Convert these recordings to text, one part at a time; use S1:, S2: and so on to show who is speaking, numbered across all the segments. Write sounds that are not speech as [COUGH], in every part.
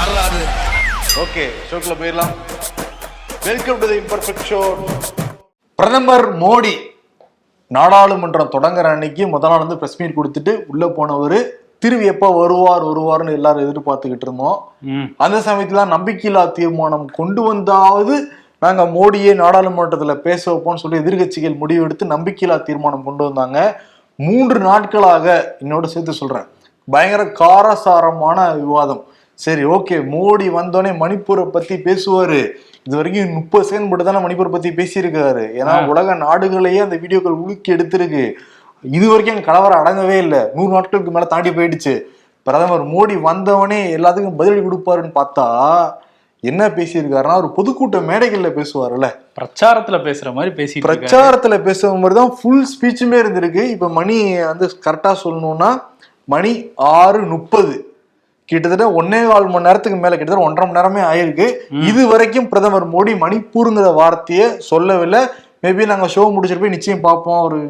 S1: யாராது
S2: ஓகே ஷோக்குள்ள போயிடலாம். Welcome to the imperfect show பிரதமர் மோடி நாடாளுமன்றம் தொடங்குற அன்னைக்கு முதல் நாள் வந்து பிரஸ் மீட் கொடுத்துட்டு உள்ள போனவர் திரும்பி எப்போ வருவார் வருவார்னு எல்லாரும் எதிர்பார்த்துக்கிட்டு இருந்தோம். அந்த சமயத்துல நம்பிக்கையில்லா தீர்மானம் கொண்டு வந்தாவது நாங்க மோடியே நாடாளுமன்றத்துல பேச வைப்போம்னு சொல்லி எதிர்க்கட்சிகள் முடிவெடுத்து நம்பிக்கையில்லா தீர்மானம் கொண்டு வந்தாங்க. மூன்று நாட்களாக என்னோட சேர்த்து சொல்றேன். பயங்கர காரசாரமான விவாதம். சரி ஓகே மோடி வந்தோடனே மணிப்பூரை பத்தி பேசுவாரு. இது வரைக்கும் முப்பது செகண்ட் மட்டும் தானே மணிப்பூரை பத்தி பேசியிருக்காரு. ஏன்னா உலக நாடுகளையே அந்த வீடியோக்கள் உலுக்கி எடுத்திருக்கு. இது வரைக்கும் கலவரம் அடங்கவே இல்லை. நூறு நாட்களுக்கு மேல தாண்டி போயிடுச்சு. பிரதமர் மோடி வந்தவனே எல்லாத்துக்கும் பதிலடி கொடுப்பாருன்னு பார்த்தா என்ன பேசியிருக்காருன்னா ஒரு பொதுக்கூட்ட மேடைகள்ல பேசுவாருல்ல.
S3: பிரச்சாரத்துல பேசுற மாதிரி இருக்காரு.
S2: பிரச்சாரத்துல பேசுற மாதிரி தான் ஃபுல் ஸ்பீச்சுமே இருந்திருக்கு. இப்ப மணி வந்து கரெக்டா சொல்லணும்னா மணி ஆறு முப்பது. கிட்டத்தட்ட ஒன்னே கால் மணி நேரத்துக்கு மேல கிட்டத்தட்ட ஒன்றரை மணி நேரமே ஆயிருக்கு. இது வரைக்கும் பிரதமர் மோடி மணிப்பூருங்கிற வார்த்தையை சொல்லவில்லை. மேபி நாங்க ஷோ முடிச்சிட்டு போய் நிச்சயம் பார்ப்போம். ஒரு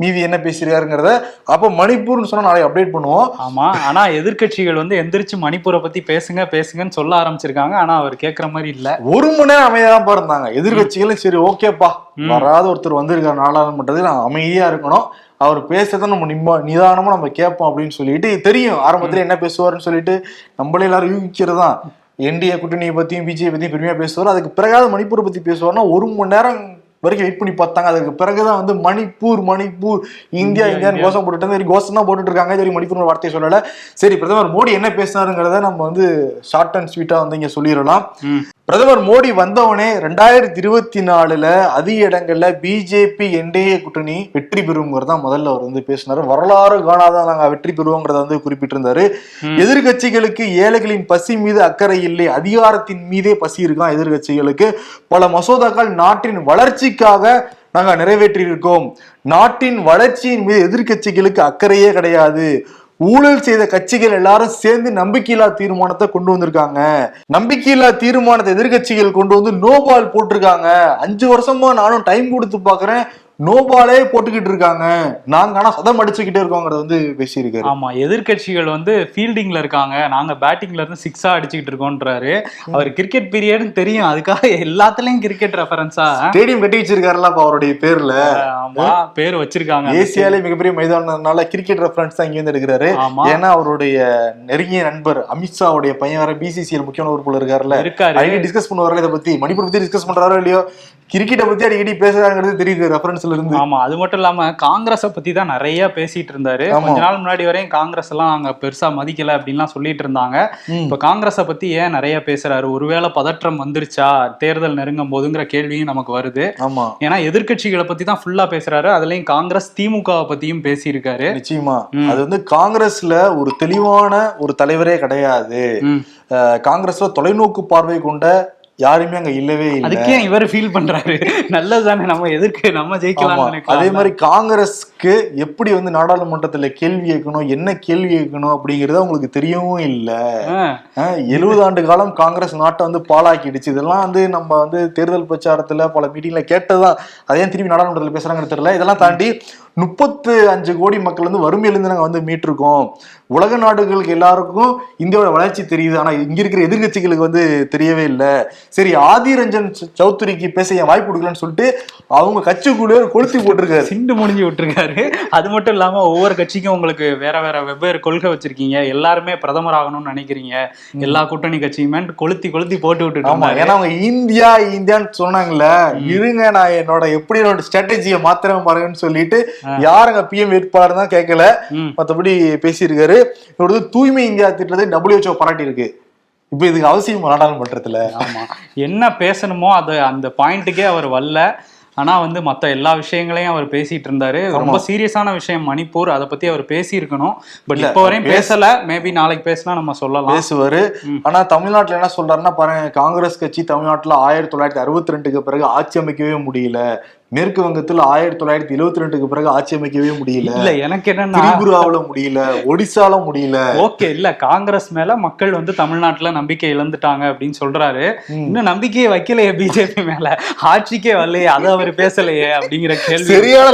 S2: மீதி என்ன பேசுறாருங்கிறத அப்ப மணிப்பூர்னு சொன்னா நாளைக்கு அப்டேட் பண்ணுவோம்.
S3: ஆமா ஆனா எதிர்க்கட்சிகள் வந்து எந்திரிச்சு மணிப்பூரை பத்தி பேசுங்க பேசுங்கன்னு சொல்ல ஆரம்பிச்சிருக்காங்க. ஆனா அவர் கேக்குற மாதிரி இல்ல.
S2: ஒரு மணி நேரம் அமைதியா தான் இருந்தாங்க எதிர்கட்சிகளும் சரி ஓகேப்பா வராத ஒருத்தர் வந்திருக்காரு நாடாளுமன்றத்துக்கு நான் அமைதியா இருக்கணும். அவர் பேசுறத நம்ம நிம்ம நிதானமா நம்ம கேட்போம் அப்படின்னு சொல்லிட்டு தெரியும். ஆரம்பத்துல என்ன பேசுவாருன்னு சொல்லிட்டு நம்மளே எல்லாரும் யூகிக்கிறது தான் என்டிஏ கூட்டணியை பத்தியும் பிஜேபி பத்தியும் பெருமையா பேசுவார். அதுக்கு பிறகாவது மணிப்பூரை பத்தி பேசுவார்னா ஒரு மணி நேரம் வரைக்கும் வெயிட் பண்ணி பார்த்தாங்க. அதுக்கு பிறகுதான் வந்து மணிப்பூர் மணிப்பூர் இந்தியா இந்தியான்னு கோஷம் போட்டுட்டு சரி கோஷம் தான் போட்டுட்டு இருக்காங்க சரி மணிப்பூர் வார்த்தையை சொல்லல. சரி பிரதமர் மோடி என்ன பேசினாருங்கிறத நம்ம வந்து ஷார்ட் அண்ட் ஸ்வீட்டா வந்து இங்க சொல்லிடலாம். பிரதமர் மோடி வந்தவனே ரெண்டாயிரத்தி இருபத்தி நாலுல அதிக இடங்கள்ல பிஜேபி என்டிஏ கூட்டணி வெற்றி பெறுங்கிறதா முதல்ல அவர் வந்து பேசினாரு. வரலாறு காணாதான் நாங்க வெற்றி பெறுவோங்கிறத வந்து குறிப்பிட்டிருந்தாரு. எதிர்கட்சிகளுக்கு ஏழைகளின் பசி மீது அக்கறை இல்லை அதிகாரத்தின் மீதே பசி இருக்கான் எதிர்கட்சிகளுக்கு. பல மசோதாக்கள் நாட்டின் வளர்ச்சிக்காக நாங்க நிறைவேற்றி இருக்கோம் நாட்டின் வளர்ச்சியின் மீது எதிர்க்கட்சிகளுக்கு அக்கறையே கிடையாது. ஊழல் செய்த கட்சிகள் எல்லாரும் சேர்ந்து நம்பிக்கையில்லா தீர்மானத்தை கொண்டு வந்திருக்காங்க. நம்பிக்கையில்லா தீர்மானத்தை எதிர்க்கட்சிகள் கொண்டு வந்து நோபால் போட்டிருக்காங்க. அஞ்சு வருஷமா நானும் டைம் கொடுத்து பாக்குறேன் நோபாலே போட்டுக்கிட்டு இருக்காங்க. நாங்க ஆனா சதம் அடிச்சுக்கிட்டே இருக்கோங்கிறத வந்து பேசியிருக்காரு.
S3: ஆமா எதிர்க்கட்சிகள் வந்து ஃபீல்டிங்ல இருக்காங்க. நாங்க பேட்டிங்ல இருந்து சிக்ஸா அடிச்சுக்கிட்டு இருக்கோன்றாரு. அவர் கிரிக்கெட் பீரியட்னு தெரியும். அதுக்காக எல்லாத்துலயும் கிரிக்கெட் ரெஃபரன்ஸா
S2: ஸ்டேடியம் கட்டி வச்சிருக்காருல்ல அப்ப அவருடைய பேர்ல.
S3: ஆமா பேர் வச்சிருக்காங்க
S2: ஏசியாலே மிகப்பெரிய மைதானம்னால கிரிக்கெட் ரெஃபரன்ஸ் தான் இங்க வந்து எடுக்கிறாரு ஏன்னா அவருடைய நெருங்கிய நண்பர் அமித்ஷாவுடைய பையன் வர பிசிசிஎல் முக்கியமான உறுப்பினர் இருக்காருல்ல.
S3: இருக்காரு.
S2: டிஸ்கஸ் பண்ணுவார்கள் இதை பத்தி? மணிப்பூர் பத்தி டிஸ்கஸ் பண்றாரோ இல்லையோ? கிரிக்கெட்டை பத்தி அடிக்கடி பேசுறாங்கிறது தெரியுது. ரெஃபரன்ஸ்ல இருந்து
S3: ஆமா அது மட்டும் இல்லாம காங்கிரஸ பத்தி தான் நிறைய பேசிட்டு இருந்தாரு. கொஞ்ச நாள் முன்னாடி வரையும் காங்கிரஸ் எல்லாம் அங்க பெருசா மதிக்கல அப்படின்லாம் சொல்லிட்டு இருந்தாங்க. இப்ப காங்கிரஸ பத்தி ஏன் நிறைய பேசுறாரு? ஒருவேளை பதற்றம் வந்துருச்சா? தேர்தல் நெருங்கும் போதுங்கிற கேள்வியும் நமக்கு வருது.
S2: ஆமா.
S3: ஏன்னா எதிர்க்கட்சிகளை பத்தி தான் ஃபுல்லா பேசுறாரு. அதுலயும் காங்கிரஸ் திமுகவை பத்தியும் பேசியிருக்காரு.
S2: நிச்சயமா. அது வந்து காங்கிரஸ்ல ஒரு தெளிவான ஒரு தலைவரே கிடையாது. காங்கிரஸ்ல தொலைநோக்கு பார்வை கொண்ட யாருமே அங்க இல்லவே இல்லை.
S3: அதுக்கே இவர் ஃபீல் பண்றாரு. நல்லதுதானே நம்ம எதிர்க்கு நம்ம. ஜெயிக்கலாம்
S2: அதே மாதிரி காங்கிரஸ்க்கு எப்படி வந்து நாடாளுமன்றத்துல கேள்வி கேட்கணும் என்ன கேள்வி கேட்கணும் அப்படிங்கறது அவங்களுக்கு தெரியவும் இல்ல. எழுபது ஆண்டு காலம் காங்கிரஸ் நாட்டை வந்து பாழாக்கிடுச்சு. இதெல்லாம் வந்து நம்ம வந்து தேர்தல் பிரச்சாரத்துல பல மீட்டிங்ல கேட்டதுதான். அதே திருப்பி நாடாளுமன்றத்தில் பேசுறாங்கன்னு தெரியல. இதெல்லாம் தாண்டி முப்பத்து அஞ்சு கோடி மக்கள் வந்து வறுமையிலிருந்து நாங்க வந்து மீட்டிருக்கோம். உலக நாடுகளுக்கு எல்லாருக்கும் இந்தியாவோட வளர்ச்சி தெரியுது. ஆனா இங்க இருக்கிற எதிர்க்கட்சிகளுக்கு வந்து தெரியவே இல்லை. சரி ஆதி ரஞ்சன் சௌத்ரிக்கு பேச ஏன் வாய்ப்பு கொடுக்கலன்னு சொல்லிட்டு அவங்க கட்சிக்குள்ளே கொளுத்தி போட்டிருக்காரு.
S3: சிண்டு முடிஞ்சு விட்டுருக்காரு. அது மட்டும் இல்லாம ஒவ்வொரு கட்சிக்கும் உங்களுக்கு வேற வேற வெவ்வேறு கொள்கை வச்சிருக்கீங்க. எல்லாருமே பிரதமர் ஆகணும்னு நினைக்கிறீங்க. எல்லா கூட்டணி கட்சியுமே கொளுத்தி கொளுத்தி போட்டு விட்டுட்டு
S2: ஆமா. ஏன்னா அவங்க இந்தியா இந்தியான்னு சொன்னாங்கல்ல. இருங்க நான் என்னோட எப்படி என்னோட ஸ்ட்ராட்டஜியை மாத்திரம் பாருங்கன்னு சொல்லிட்டு யாருங்க பிஎம் வேட்பாளர் தான் கேட்கல
S3: ம்.
S2: மத்தபடி பேசியிருக்காரு. இவர் வந்து தூய்மை இந்தியா திட்டத்தை டபிள்யூஹெச்ஓ பாராட்டி இருக்கு. இப்ப இதுக்கு அவசியம் நாடாளுமன்றத்துல
S3: ஆமா. என்ன பேசணுமோ அது அந்த பாயிண்ட்டுக்கே அவர் வரல. ஆனா வந்து மத்த எல்லா விஷயங்களையும் அவர் பேசிட்டு இருந்தாரு. ரொம்ப சீரியஸான விஷயம். மணிப்பூர் அதை பத்தி அவர் பேசியிருக்கணும். பட் இப்போ வரையும்
S2: பேச-
S3: பேசல. மேபி நாளைக்கு பேசினா நம்ம சொல்லலாம்.
S2: பேசுவாரு. ஆனா தமிழ்நாட்டுல என்ன சொல்றாருன்னா பாருங்க காங்கிரஸ் கட்சி தமிழ்நாட்டுல ஆயிரத்தி தொள்ளாயிரத்தி அறுபத்தி ரெண்டுக்கு பிறகு ஆட்சி அமைக்கவே முடியல. மேற்கு வங்கத்தில் ஆயிரத்தி தொள்ளாயிரத்தி எழுவத்தி ரெண்டுக்கு பிறகு ஆட்சி அமைக்கவே முடியல.
S3: இல்ல எனக்கு என்னன்னா
S2: திரிபுராவுல முடியல ஒடிசால முடியல.
S3: ஓகே இல்ல காங்கிரஸ் மேல மக்கள் வந்து தமிழ்நாட்டுல நம்பிக்கை இழந்துட்டாங்க அப்படின்னு சொல்றாரு. இன்னும் நம்பிக்கையே வைக்கலையே பிஜேபி மேல. ஆட்சிக்கே வரலையே அதை அவர் பேசலையே அப்படிங்கிற கேள்வி
S2: சரியான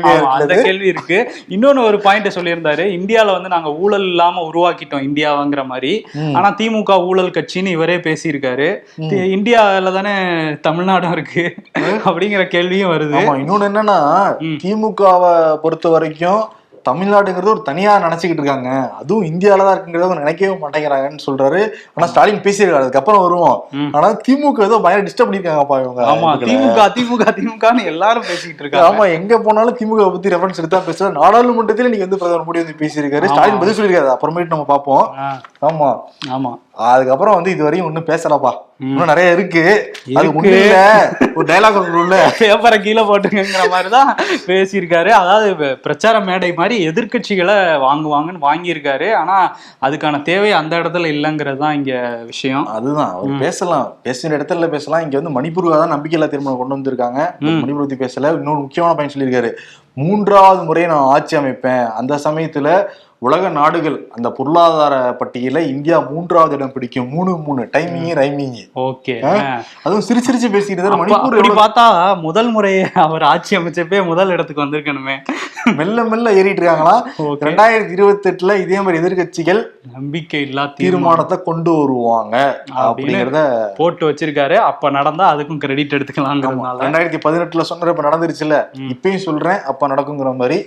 S3: ஆமா, அந்த கேள்வி இருக்கு. இன்னொன்னு ஒரு பாயிண்ட் சொல்லியிருந்தாரு. இந்தியால வந்து நாங்க ஊழல் இல்லாம உருவாக்கிட்டோம் இந்தியாவாங்கிற மாதிரி. ஆனா திமுக ஊழல் கட்சின்னு இவரே பேசியிருக்காரு. இந்தியால தானே தமிழ்நாடும் இருக்கு அப்படிங்கிற கேள்வியும் வருது.
S2: ஆமா இன்னொன்னு என்னன்னா. திமுகவை பொறுத்த வரைக்கும் தமிழ்நாடுங்கிறது ஒரு தனியா நினைச்சுக்கிட்டு இருக்காங்க. அதுவும் இந்தியால தான் இருக்குங்கிறத நினைக்கவே மாட்டேங்கிறாங்கன்னு சொல்றாரு. ஆனா ஸ்டாலின் பேசியிருக்காரு அதுக்கப்புறம் வருவோம். ஆனா திமுக ஏதோ பயங்கர டிஸ்டர்ப் பண்ணிருக்காங்கப்பா இவங்க.
S3: ஆமா. திமுக திமுக திமுகன்னு எல்லாரும் பேசிக்கிட்டு இருக்காங்க.
S2: ஆமா எங்க போனாலும் திமுக பத்தி ரெஃபரன்ஸ் எடுத்தா பேசுறாரு நாடாளுமன்றத்துல நீங்க வந்து பிரதமர் மோடி வந்து பேசியிருக்காரு. ஸ்டாலின் பதில் சொல்லியிருக்காரு. அப்புறமேட்டு நம்ம பார்ப்போம். ஆமா.
S3: ஆமா.
S2: அதுக்கப்புறம் வந்து இது வரையும் ஒண்ணும் பேசலப்பா. இன்னும் நிறைய இருக்கு. அது. ஒண்ணு இல்ல. ஒரு டைலாக் ஒன்று
S3: பேப்பரை கீழே போட்டுங்கிற மாதிரி தான் பேசியிருக்காரு. அதாவது பிரச்சார மேடை மாதிரி எதிர்க்கட்சிகளை வாங்குவாங்கன்னு வாங்கியிருக்காரு. ஆனா அதுக்கான தேவை அந்த இடத்துல இல்லைங்கிறது தான் இங்க விஷயம்.
S2: அதுதான். அவர் பேசலாம். பேசுற இடத்துல பேசலாம். இங்க வந்து மணிப்பூர்ல தான் நம்பிக்கையில்லா தீர்மானம் கொண்டு வந்திருக்காங்க. மணிப்பூர் பத்தி பேசல. இன்னொரு முக்கியமான பயன் சொல்லியிருக்காரு. மூன்றாவது முறை நான் ஆட்சி அமைப்பேன். அந்த சமயத்துல உலக நாடுகள் அந்த பொருளாதார பட்டியல இந்தியா மூன்றாவது இடம் பிடிக்கும். மூணு மூணு. Timing rhyming
S3: okay.
S2: அதுவும் சிரிச்சு சிரிச்சு பேசிட்டு மணிப்பூர் எவ்வளவு
S3: பார்த்தா முதல் முறை அவர் ஆட்சி அமைச்சப்பே முதல் இடத்துக்கு வந்திருக்கணுமே.
S2: மெல்ல மெல்ல ஏறிட்டு இருக்காங்களா. ரெண்டாயிரத்தி இருபத்தி எட்டுல இதே மாதிரி எதிர்க்கட்சிகள்
S3: நம்பிக்கை இல்லா
S2: தீர்மானத்தை கொண்டு வருவாங்க அப்படிங்கறத
S3: போட்டு வச்சிருக்காரு. அப்ப நடந்தா அதுக்கும் கிரெடிட் எடுத்துக்கலாங்கிறதுனால
S2: ரெண்டாயிரத்தி பதினெட்டுல சொன்ன இப்ப நடந்துருச்சுல இப்பயும் சொல்றேன். அப்ப நடக்குங்கிற மாதிரி.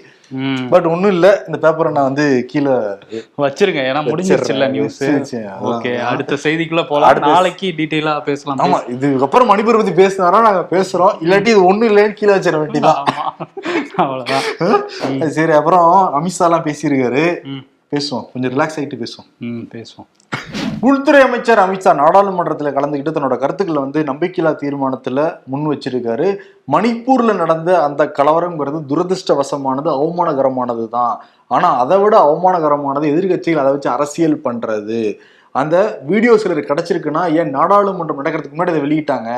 S2: பட் ஒண்ணும் இல்ல. இந்த பேப்பரை நான் வந்து கீழே
S3: வச்சிருங்க ஏன்னா முடிஞ்சிருச்சுல்ல நியூஸ். ஓகே அடுத்த செய்திக்குள்ள போலாம். நாளைக்கு டீடைலா பேசலாம்.
S2: ஆமா இதுக்கப்புறம் மணிப்பூர் பத்தி பேசினாரா நாங்க பேசுறோம். இல்லாட்டி இது ஒண்ணும் இல்லைன்னு கீழே வச்சிட வேண்டியதான்
S3: அவ்வளவுதான்.
S2: சரி அப்புறம் அமித்ஷா எல்லாம் பேசியிருக்காரு. பேசுவோம். கொஞ்சம் ரிலாக்ஸ் ஆயிட்டு பேசுவோம்.
S3: பேசுவோம்.
S2: உள்துறை அமைச்சர் அமித்ஷா நாடாளுமன்றத்தில் கலந்துக்கிட்டு தன்னோட கருத்துக்களை வந்து நம்பிக்கையில்லா தீர்மானத்தில் முன் வச்சிருக்காரு. மணிப்பூரில் நடந்த அந்த கலவரங்கிறது துரதிருஷ்டவசமானது அவமானகரமானது தான் ஆனால் அதை விட அவமானகரமானது எதிர்க்கட்சிகள் அதை வச்சு அரசியல் பண்ணுறது அந்த வீடியோ சிலர் கிடைச்சிருக்குன்னா ஏன் நாடாளுமன்றம் நடக்கிறதுக்கு முன்னாடி அதை வெளியிட்டாங்க?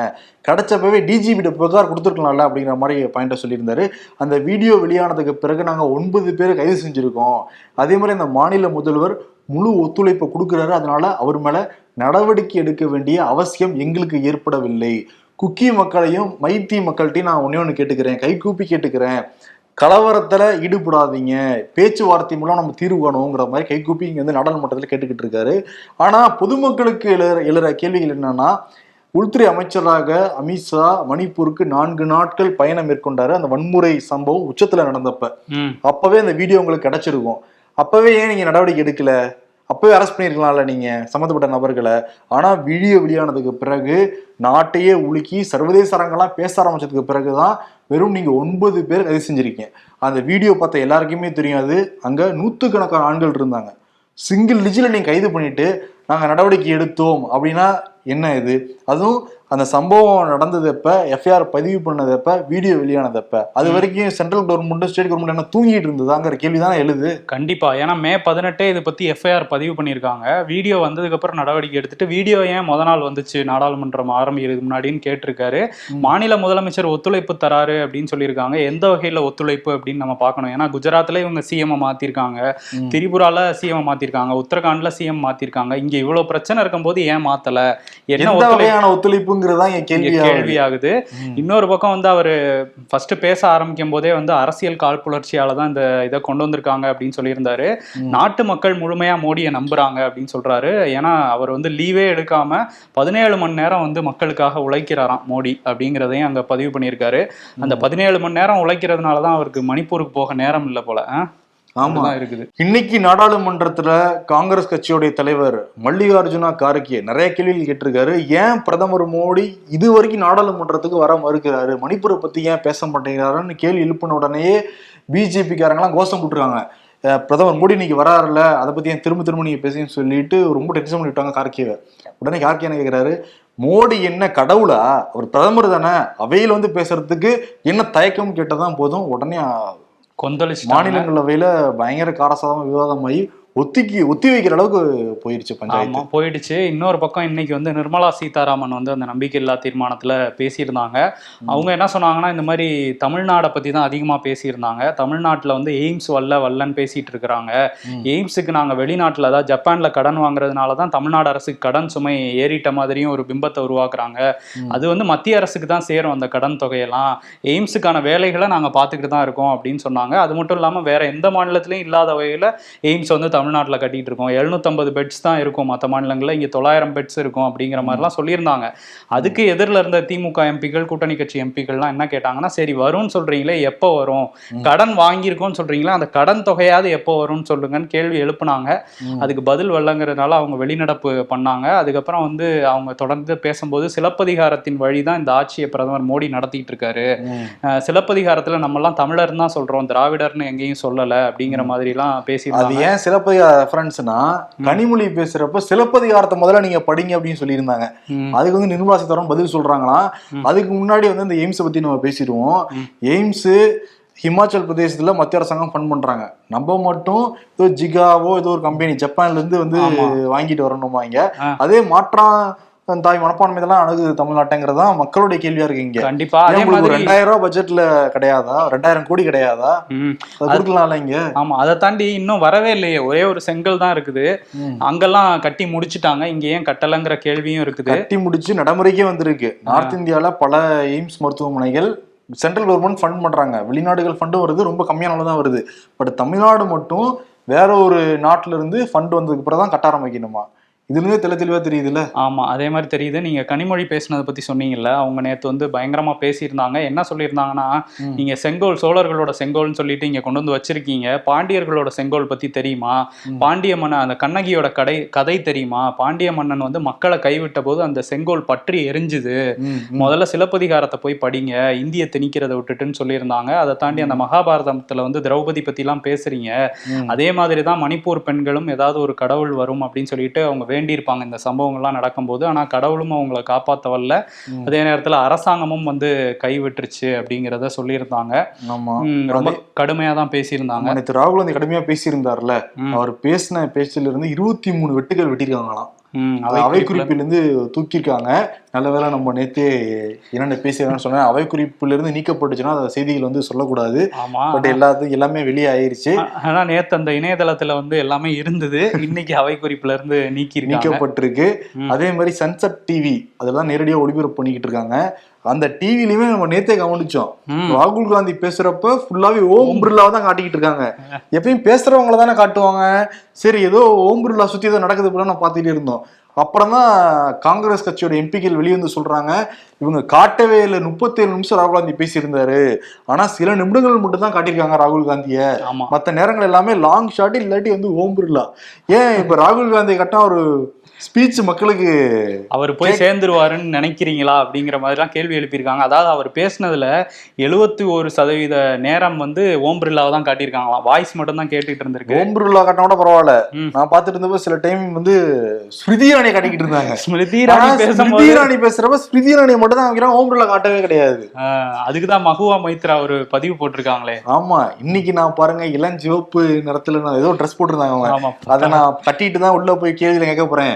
S2: கிடைச்சப்பவே டிஜிபிட்ட புகார் கொடுத்துருக்கலாம்ல அப்படிங்கிற மாதிரி பாயிண்ட்டை சொல்லியிருந்தாரு. அந்த வீடியோ வெளியானதுக்கு பிறகு நாங்கள் ஒன்பது பேர் கைது செஞ்சுருக்கோம். அதே மாதிரி அந்த மாநில முதல்வர் முழு ஒத்துழைப்பை கொடுக்குறாரு. அதனால அவர் மேலே நடவடிக்கை எடுக்க வேண்டிய அவசியம் எங்களுக்கு ஏற்படவில்லை. குக்கி மக்களையும் மைத்தி மக்கள்கிட்டையும் நான் ஒன்னே ஒன்று கேட்டுக்கிறேன். கைகூப்பி கேட்டுக்கிறேன். கலவரத்துல ஈடுபடாதீங்க. பேச்சுவார்த்தை மூலம் நம்ம தீர்வு காணுங்கிற மாதிரி கைகூப்பி இங்க வந்து நாடாளுமன்றத்தில் கேட்டுக்கிட்டு இருக்காரு. ஆனா பொதுமக்களுக்கு எழுற எழுற கேள்விகள் என்னன்னா உள்துறை அமைச்சராக அமித்ஷா மணிப்பூருக்கு நான்கு நாட்கள் பயணம் மேற்கொண்டாரு. அந்த வன்முறை சம்பவம் உச்சத்துல நடந்தப்ப. அப்பவே அந்த வீடியோ உங்களுக்கு கிடைச்சிருக்கும். அப்பவே ஏன் நீங்க நடவடிக்கை எடுக்கல? அப்பவே அரெஸ்ட் பண்ணிருக்கலாம்ல நீங்க சம்மந்தப்பட்ட நபர்களை. ஆனால் வீடியோ வெளியானதுக்கு பிறகு நாட்டையே உலுக்கி சர்வதேச அரங்கெல்லாம் பேச ஆரம்பிச்சதுக்கு பிறகுதான் வெறும் நீங்க ஒன்பது பேர் கைது செஞ்சிருக்கீங்க. அந்த வீடியோ பார்த்த எல்லாருக்குமே தெரியாது அங்கே அங்க நூத்துக்கணக்கான ஆண்கள் இருந்தாங்க. சிங்கிள் டிஜில நீங்கள் கைது பண்ணிட்டு நாங்கள் நடவடிக்கை எடுத்தோம் அப்படின்னா என்ன இது? அதுவும் அந்த சம்பவம் நடந்தது எப்ப எஃப்ஐஆர் பதிவு பண்ணது எப்ப வீடியோ வெளியானது எப்ப அது வரைக்கும் சென்ட்ரல் கவர்மெண்ட் ஸ்டேட் கவர்மெண்ட் என்ன தூங்கிட்டு இருந்ததாங்கிற கேள்வி தான் எழுது.
S3: கண்டிப்பா. ஏன்னா மே பதினெட்டே இதை பத்தி எஃப்ஐஆர் பதிவு பண்ணியிருக்காங்க. வீடியோ வந்ததுக்கு அப்புறம் நடவடிக்கை எடுத்துட்டு வீடியோ ஏன் முத நாள் வந்துச்சு? நாடாளுமன்றம் ஆரம்பிக்கிறதுக்கு முன்னாடின்னு கேட்டிருக்காரு. மாநில முதலமைச்சர் ஒத்துழைப்பு தராரு அப்படின்னு சொல்லியிருக்காங்க. எந்த வகையில ஒத்துழைப்பு அப்படின்னு நம்ம பார்க்கணும்? ஏன்னா குஜராத்ல இவங்க சிஎம் மாத்திருக்காங்க. திரிபுரால சிஎம் மாத்திருக்காங்க. உத்தரகாண்ட்ல சிஎம் மாத்திருக்காங்க. இங்க இவ்வளவு பிரச்சனை இருக்கும்போது ஏன் மாத்தல? என்ன
S2: எந்த
S3: ஒத்துழைப்பு?
S2: ஒத்துழைப்புங்கிறதா என் கேள்வி
S3: கேள்வி ஆகுது இன்னொரு பக்கம் வந்து அவரு ஃபர்ஸ்ட் பேச ஆரம்பிக்கும் போதே வந்து அரசியல் காழ்ப்புணர்ச்சியால தான் இந்த இதை கொண்டு வந்திருக்காங்க அப்படின்னு சொல்லியிருந்தாரு. நாட்டு மக்கள் முழுமையா மோடியை நம்புறாங்க அப்படின்னு சொல்றாரு. ஏன்னா அவர் வந்து லீவே எடுக்காம பதினேழு மணி நேரம் வந்து மக்களுக்காக உழைக்கிறாராம் மோடி அப்படிங்கிறதையும் அங்க பதிவு பண்ணியிருக்காரு. அந்த பதினேழு மணி நேரம் உழைக்கிறதுனால தான் அவருக்கு மணிப்பூருக்கு போக நேரம் இல்லை போல?
S2: ஆமா.
S3: இருக்குது.
S2: இன்னைக்கு நாடாளுமன்றத்துல காங்கிரஸ் கட்சியுடைய தலைவர் மல்லிகார்ஜுனா கார்கே நிறைய கேள்விகள் கேட்டிருக்காரு. ஏன் பிரதமர் மோடி இது வரைக்கும் நாடாளுமன்றத்துக்கு வர மறுக்கிறாரு? மணிப்பூரை பத்தி ஏன் பேச மாட்டேங்கிறாருன்னு கேள்வி எழுப்பின உடனேயே பிஜேபிக்காரங்களாம் கோஷம் போட்டுருக்காங்க. பிரதமர் மோடி இன்னைக்கு வராருல அதை பத்தி ஏன் திரும்ப திரும்ப நீங்க பேசுன்னு சொல்லிட்டு ரொம்ப டென்ஷன் பண்ணிவிட்டாங்க கார்கேவை. உடனே கார்கே என்ன கேக்குறாரு? மோடி என்ன கடவுளா? அவர் பிரதமர் தானே. அவையில் வந்து பேசுறதுக்கு என்ன தயக்கம் கேட்டதான் போதும். உடனே
S3: கொந்தளிச்சு
S2: மாநிலங்களவையில பயங்கர காரசாதமா விவாதமாகி ஒத்திக்கி ஒத்தி வைக்கிற அளவுக்கு போயிருச்சு
S3: ஆமா
S2: பஞ்சாயத்து
S3: போயிடுச்சு. இன்னொரு பக்கம் இன்னைக்கு வந்து நிர்மலா சீதாராமன் வந்து அந்த நம்பிக்கையில்லா தீர்மானத்துல பேசியிருந்தாங்க. அவங்க என்ன சொன்னாங்கன்னா இந்த மாதிரி தமிழ்நாடை பத்தி தான் அதிகமா பேசியிருந்தாங்க. தமிழ்நாட்டுல வந்து எய்ம்ஸ் வல்ல வல்லன்னு பேசிட்டு இருக்கிறாங்க. எய்ம்ஸுக்கு நாங்க வெளிநாட்டுல அதாவது ஜப்பான்ல கடன் வாங்குறதுனால தான் தமிழ்நாடு அரசுக்கு கடன் சுமை ஏறிட்ட மாதிரியும் ஒரு பிம்பத்தை உருவாக்குறாங்க. அது வந்து மத்திய அரசுக்கு தான் சேரும் அந்த கடன் தொகையெல்லாம். எய்ம்ஸுக்கான வேலைகளை நாங்க பார்த்துக்கிட்டு தான் இருக்கோம் அப்படின்னு சொன்னாங்க. அது மட்டும் இல்லாம வேற எந்த மாநிலத்திலயும் இல்லாத வகையில எய்ம்ஸ் வந்து தமிழ்நாட்டுல கட்டிட்டு இருக்கோம். எழுநூத்தம்பது பெட்ஸ் தான் இருக்கும் மற்ற மாநிலங்கள்ல. இங்க தொள்ளாயிரம் பெட்ஸ் இருக்கும் அப்படிங்கிற மாதிரிலாம் சொல்லியிருந்தாங்க. அதுக்கு எதிரில் இருந்த திமுக எம்பிக்கள் கூட்டணி கட்சி எம்பிக்கள்லாம் என்ன கேட்டாங்கன்னா சரி வரும்னு சொல்றீங்களே எப்போ வரும்? கடன் வாங்கியிருக்கோம்னு சொல்றீங்களா அந்த கடன் தொகையாவது எப்போ வரும்னு சொல்லுங்கன்னு கேள்வி எழுப்புனாங்க. அதுக்கு பதில் வரலங்கிறதுனால அவங்க வெளிநடப்பு பண்ணாங்க. அதுக்கப்புறம் வந்து அவங்க தொடர்ந்து பேசும்போது சிலப்பதிகாரத்தின் வழி தான் இந்த ஆட்சியை பிரதமர் மோடி நடத்திட்டு இருக்காரு. சிலப்பதிகாரத்துல நம்மலாம் தமிழர்னு தான் சொல்றோம். திராவிடர்னு எங்கேயும் சொல்லல அப்படிங்கிற மாதிரிலாம்
S2: அது
S3: பேசியிருந்தாங்க
S2: ஏன் சிலப்பதிகார ரெஃபரன்ஸ்னா கனிமொழி பேசுறப்ப சிலப்பதிகாரத்தை முதல்ல நீங்க படிங்க அப்படின்னு சொல்லியிருந்தாங்க. அதுக்கு வந்து நிர்மலா சீதாராமன் பதில் சொல்றாங்களாம். அதுக்கு முன்னாடி வந்து இந்த எய்ம்ஸை பத்தி நம்ம பேசிடுவோம். எய்ம்ஸ் ஹிமாச்சல் பிரதேசத்துல மத்திய அரசாங்கம் ஃபண்ட் பண்றாங்க. நம்ம மட்டும் ஏதோ ஜிகாவோ ஏதோ ஒரு கம்பெனி ஜப்பான்ல இருந்து வந்து. வாங்கிட்டு வரணுமா இங்க?
S3: ஆ.
S2: அதே மாற்றான் தாய் மனப்பான்மை இதெல்லாம் அணுகுது தமிழ்நாட்டுங்கிறது தான் மக்களுடைய கேள்வியா இருக்கு இங்க.
S3: கண்டிப்பா.
S2: உங்களுக்கு ரெண்டாயிரம் ரூபாய் பட்ஜெட்ல கிடையாதா? ரெண்டாயிரம் கோடி கிடையாதா? கொடுக்கலாம்ல இங்க.
S3: ஆமா அதை தாண்டி இன்னும் வரவே இல்லையே. ஒரே ஒரு செங்கல் தான் இருக்குது. அங்கெல்லாம் கட்டி முடிச்சிட்டாங்க. இங்க ஏன் கட்டலங்கிற கேள்வியும் இருக்குது.
S2: கட்டி முடிச்சு நடைமுறைக்கே வந்திருக்கு. நார்த் இந்தியால பல எய்ம்ஸ் மருத்துவமனைகள் சென்ட்ரல் கவர்மெண்ட் ஃபண்ட் பண்றாங்க. வெளிநாடுகள் ஃபண்டும் வருது. ரொம்ப கம்மியான அளவு தான் வருது. பட் தமிழ்நாடு மட்டும் வேற ஒரு நாட்டுல இருந்து ஃபண்ட் வந்ததுக்கு அப்புறம் தான் கட்ட ஆரம்பிக்கணுமா? இதுல இருந்தே தெளி தெளிவா தெரியுதுல்ல?
S3: ஆமா அதே மாதிரி தெரியுது. நீங்க கனிமொழி பேசுனதை பத்தி சொன்னீங்கல்ல அவங்க நேத்து வந்து பயங்கரமா பேசியிருந்தாங்க. என்ன சொல்லியிருந்தாங்கன்னா
S2: ம்.
S3: நீங்க செங்கோல் சோழர்களோட செங்கோல்னு சொல்லிட்டு இங்க கொண்டு வந்து வச்சிருக்கீங்க. பாண்டியர்களோட செங்கோல் பத்தி தெரியுமா. பாண்டிய மன்னன் அந்த கண்ணகியோட கடை கதை தெரியுமா? பாண்டிய மன்னன் வந்து மக்களை கைவிட்ட போது அந்த செங்கோல் பற்றி எரிஞ்சுது. முதல்ல சிலப்பதிகாரத்தை போய் படிங்க இந்திய திணிக்கிறத விட்டுட்டுன்னு சொல்லியிருந்தாங்க. அதை தாண்டி அந்த மகாபாரதத்துல வந்து திரௌபதி பத்திலாம் பேசுறீங்க. அதே மாதிரி தான் மணிப்பூர் பெண்களும் ஏதாவது ஒரு கடவுள் வரும் அப்படின்னு சொல்லிட்டு அவங்க வேண்டியிருப்பாங்க இந்த சம்பவங்கள்லாம் நடக்கும்போது. ஆனா கடவுளும் அவங்கள காப்பாத்த வரல. அதே நேரத்துல அரசாங்கமும் வந்து கைவிட்டுருச்சு அப்படிங்கிறத சொல்லியிருந்தாங்க. ரொம்ப கடுமையா தான் பேசியிருந்தாங்க.
S2: நேற்று ராகுல் காந்தி கடுமையா பேசியிருந்தாருல. அவர் பேசின பேச்சில இருந்து இருபத்தி மூணு வெட்டுகள் வெட்டியிருக்காங்களாம். அவை
S3: அவை குறிப்புல-
S2: குறிப்பில இருந்து தூக்கியிருக்காங்க. நல்ல வேளை நம்ம நேத்தே என்னென்ன பேசியிருக்கான்னு சொன்னேன். அவை குறிப்புல இருந்து நீக்கப்பட்டுச்சுன்னா அந்த செய்திகள் வந்து சொல்லக்கூடாது. பட் எல்லாத்துக்கும் எல்லாமே வெளியே ஆயிருச்சு
S3: ஆனா நேத்து அந்த இணையதளத்துல வந்து எல்லாமே இருந்தது. இன்னைக்கு அவை குறிப்புல இருந்து நீக்கி
S2: நீக்கப்பட்டிருக்கு. அதே மாதிரி சன்செட் டிவி அதெல்லாம் நேரடியா ஒளிபரப்பு பண்ணிக்கிட்டு இருக்காங்க. அந்த டிவிலயுமே நம்ம நேத்தே கவனிச்சோம். ராகுல் காந்தி பேசுறப்ப ஃபுல்லாவே ஓம் பிர்லாவை தான் காட்டிக்கிட்டு இருக்காங்க. எப்பயும் பேசுறவங்கள தானே காட்டுவாங்க. சரி ஏதோ ஓம் பிர்லா சுத்தி ஏதோ நடக்குது போல நம்ம பார்த்துட்டே இருந்தோம். அப்புறம் தான் காங்கிரஸ் கட்சியோட எம்பிக்கள் வெளியே வந்து சொல்றாங்க இவங்க காட்டவே இல்லை. முப்பத்தேழு நிமிஷம் ராகுல் காந்தி பேசியிருந்தாரு. ஆனா சில நிமிடங்கள் மட்டும் தான் காட்டியிருக்காங்க ராகுல் காந்திய. மத்த நேரங்கள் எல்லாமே லாங் ஷாட் இல்லாட்டி வந்து ஓம் பிர்லா. ஏன் இப்ப ராகுல் காந்தி கட்டினா ஒரு ஸ்பீச் மக்களுக்கு
S3: அவர் போய் சேர்ந்துருவாருன்னு நினைக்கிறீங்களா அப்படிங்கிற மாதிரிலாம் கேள்வி எழுப்பியிருக்காங்க. அதாவது அவர் பேசுனதுல எழுபத்தி ஒரு சதவீத நேரம் வந்து ஓம் பிர்லாவை தான் காட்டியிருக்காங்களாம். வாய்ஸ் மட்டும் தான் கேட்டுட்டு இருந்திருக்கு.
S2: ஓம் பிர்லா கட்டினா கூட பரவாயில்ல. நான் பார்த்துட்டு இருந்தப்ப சில டைம் வந்து ஸ்மிருதி இராணியை காட்டிக்கிட்டு இருந்தாங்க.
S3: ஸ்மிருதி இரானி
S2: ஸ்மிருதி இராணி பேசுறப்ப ஸ்மிருதி இராணியை மட்டும் தான் வைக்கிறாங்க ஓம் பிர்லா காட்டவே கிடையாது.
S3: ஆஹ், அதுக்குதான் மகுவா மைத்ரா ஒரு பதிவு போட்டிருக்காங்களே.
S2: ஆமா இன்னைக்கு நான் பாருங்க இளஞ்சிவப்பு நிறத்துல நான் ஏதோ ட்ரெஸ் போட்டிருந்தாங்க அதை நான் கட்டிட்டு தான் உள்ள போய் கேள்வியில கேட்க போறேன்.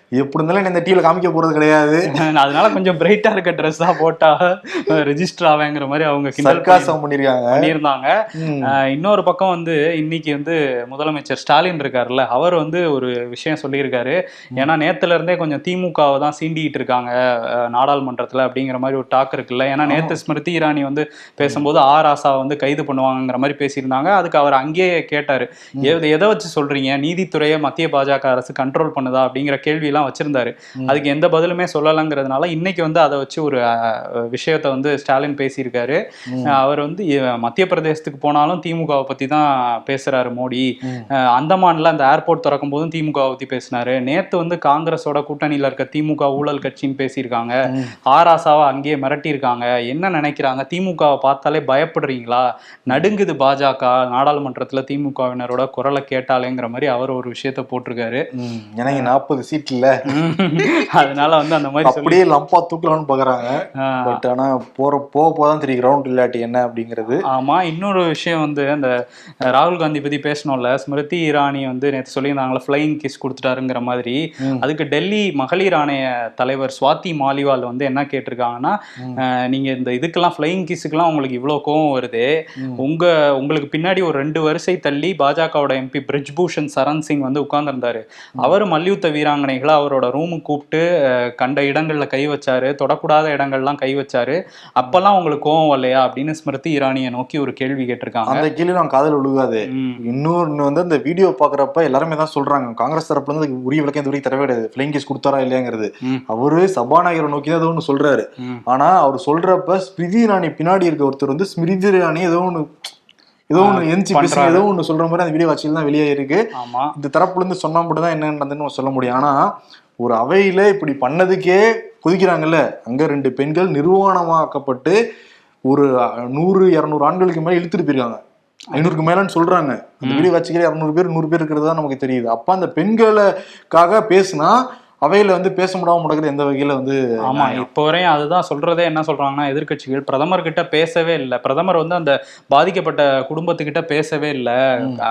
S2: எப்படி இருந்தாலும் இந்த டிவில காமிக்க போறது கிடையாது. [LAUGHS]
S3: அதனால கொஞ்சம் பிரைட்டா இருக்க ட்ரெஸ் தான் போட்டா ரெஜிஸ்டர் ஆவேங்கிற மாதிரி அவங்க
S2: சர்க்காசம் பண்ணிருக்காங்க.
S3: பண்ணியிருந்தாங்க. இன்னொரு பக்கம் வந்து இன்னைக்கு வந்து முதலமைச்சர் ஸ்டாலின் இருக்காருல்ல அவர் வந்து ஒரு விஷயம் சொல்லியிருக்காரு. ஏன்னா நேத்துல இருந்தே கொஞ்சம் திமுகவை தான் சீண்டிக்கிட்டு இருக்காங்க நாடாளுமன்றத்துல அப்படிங்கிற மாதிரி ஒரு டாக் இருக்குல்ல. ஏன்னா நேத்து ஸ்மிருதி இரானி வந்து பேசும்போது ஆர் ஆசாவை வந்து கைது பண்ணுவாங்கங்கிற மாதிரி பேசியிருந்தாங்க. அதுக்கு அவர் அங்கேயே கேட்டாரு எதை எதை வச்சு சொல்றீங்க? நீதித்துறையை மத்திய பாஜக அரசு கண்ட்ரோல் பண்ணுதா? அப்படிங்கிற கேள்வி எல்லாம் வச்சிருந்தாரு. அதுக்கு எந்த பதிலுமே சொல்லலைங்கிறதுனால இன்னைக்கு வந்து அதை வச்சு ஒரு விஷயத்த வந்து ஸ்டாலின் பேசியிருக்காரு. அவர் வந்து மத்திய பிரதேசத்துக்கு போனாலும் திமுகவை பத்தி தான் பேசுறாரு மோடி. அந்தமான்ல அந்த ஏர்போர்ட் திறக்கும் போதும் திமுகவை பத்தி பேசினாரு. நேத்து வந்து காங்கிரஸோட கூட்டணியில இருக்க திமுக ஊழல் கட்சின்னு பேசியிருக்காங்க. ஆராசாவை அங்கேயே மிரட்டியிருக்காங்க. என்ன நினைக்கிறாங்க? திமுகவை பார்த்தாலே பயப்படுறீங்களா? நடுங்குது பாஜக நாடாளுமன்றத்துல திமுகவினரோட குரலை கேட்டாலேங்கிற மாதிரி அவர் ஒரு விஷயத்த போட்டிருக்காரு.
S2: ஏன்னா இங்க நாற்பது சீட் இல்ல [LAUGHS]
S3: அதனால வந்து அந்த மாதிரி
S2: அப்படியே லம்பா தூக்கலாம்னு பாக்குறாங்க. பட் ஆனா போற போக போதான் தெரியும். கிரவுண்ட் இல்லாட்டி என்ன அப்படிங்கிறது.
S3: ஆமா இன்னொரு விஷயம் வந்து அந்த ராகுல் காந்தி பத்தி பேசணும்ல. ஸ்மிருதி இரானி வந்து நேற்று சொல்லியிருந்தாங்களா ஃப்ளைங் கிஸ் கொடுத்துட்டாருங்கிற மாதிரி. அதுக்கு டெல்லி மகளிர் ஆணைய தலைவர் சுவாதி மாலிவால் வந்து என்ன கேட்டிருக்காங்கன்னா நீங்க இந்த இதுக்கெல்லாம் ஃப்ளைங் கிஸுக்கெல்லாம் உங்களுக்கு இவ்வளோ கோவம் வருது. உங்க உங்களுக்கு பின்னாடி ஒரு ரெண்டு வரிசை தள்ளி பாஜகவோட எம்பி பிரிஜ்பூஷன் சரண் சிங் வந்து உட்கார்ந்திருந்தாரு. அவர் மல்யுத்த வீராங்கனைகளை? அவரோட ரூமுக்கு கூப்பிட்டு கண்ட இடங்கள்ல கை வச்சாரு. தொடக்கூடாத இடங்கள்லாம் கை வச்சாரு. அப்பெல்லாம் உங்களுக்கு கோவம் வரலையா? அப்படின்னு ஸ்மிருதி இரானியை நோக்கி ஒரு கேள்வி கேட்டிருக்காங்க.
S2: அந்த கேள்வி நான் காதல் விழுகாது.
S3: ம்,
S2: இன்னொன்னு வந்து இந்த வீடியோ பாக்குறப்ப எல்லாருமே தான் சொல்றாங்க. காங்கிரஸ் தரப்புல இருந்து உரிய விளக்கம் இந்த வரைக்கும் தரவே கிடையாது. பிளைங் கேஸ் கொடுத்தாரா இல்லையாங்கிறது. அவரு சபாநாயகரை நோக்கி தான் ஏதோ ஒன்று சொல்றாரு. ஆனா அவர் சொல்றப்ப ஸ்மிருதி இராணி பின்னாடி இருக்க ஒருத்தர் வந்து ஸ்மிருதி இராணி ஏதோ ஒண்ணு ஏதோ ஒண்ணு எந்திச்சு பேசி
S3: பண்றாரு.
S2: ஏதோ ஒண்ணு சொல்ற மாதிரி அந்த வீடியோ காட்சியில் தான் வெளியே இருக்கு. இந்த தரப்புல இருந்து சொன்னா மட்டும் தான் என்ன நடந்ததுன்னு சொல்ல முடியும். ஆனா ஒரு அவையில இப்படி பண்ணதுக்கே கொதிக்கிறாங்கல்ல அங்க ரெண்டு பெண்கள் நிர்வாணமாக்கப்பட்டு ஒரு நூறு இரநூறு ஆண்களுக்கு மேல இழுத்துட்டு போயிருக்காங்க. ஐநூறுக்கு மேலன்னு சொல்றாங்க. அந்த வீடியோ காட்சிகளே இரநூறு பேர் நூறு பேர் இருக்கிறது தான் நமக்கு தெரியுது. அப்ப அந்த பெண்களுக்காக பேசுனா அவையில வந்து பேச முடியாம முடக்கிறது எந்த வகையில வந்து
S3: ஆமா இப்போ வரையும் அதுதான் சொல்றதே என்ன சொல்றாங்கன்னா எதிர்க்கட்சிகள். பிரதமர் கிட்ட பேசவே இல்லை. பிரதமர் வந்து அந்த பாதிக்கப்பட்ட குடும்பத்துக்கிட்ட பேசவே இல்லை.